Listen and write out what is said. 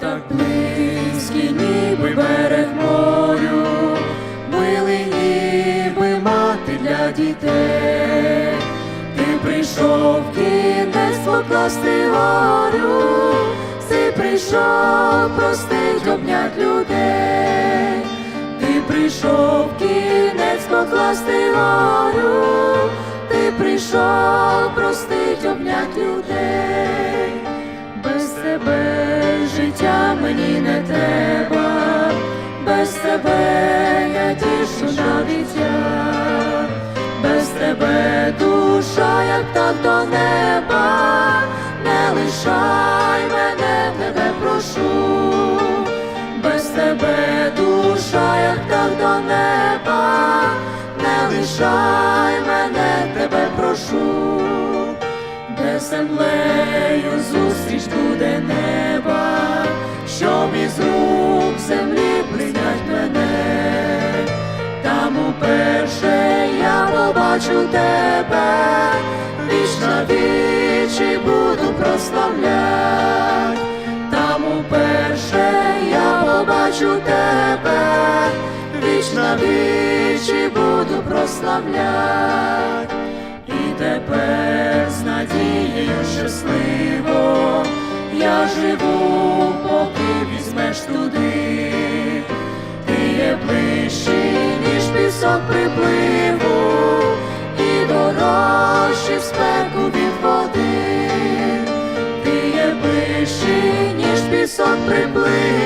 так близькі, ніби берег морю, милий ніби мати для дітей, ти прийшов кінець покласти горю, ти прийшов простить обнять людей, ти прийшов кінець покласти горю, ти прийшов простить обнять людей. Мені не треба, без тебе я тішу навіть я, без тебе душа, як так до неба, не лишай мене, тебе прошу, без тебе душа, як так до неба, не лишай мене, тебе прошу, де землею зустріч буде неба, із рук землі прийнять мене, там уперше я побачу тебе, віч вічі буду прославлять, там уперше я побачу тебе, віч вічі буду прославлять, тепер з надією щасливо я живу, прийдеш туди, ти є ближчий, ніж пісок припливу, і дорожчий в спеку від води, ти є ближчий, ніж пісок припливу.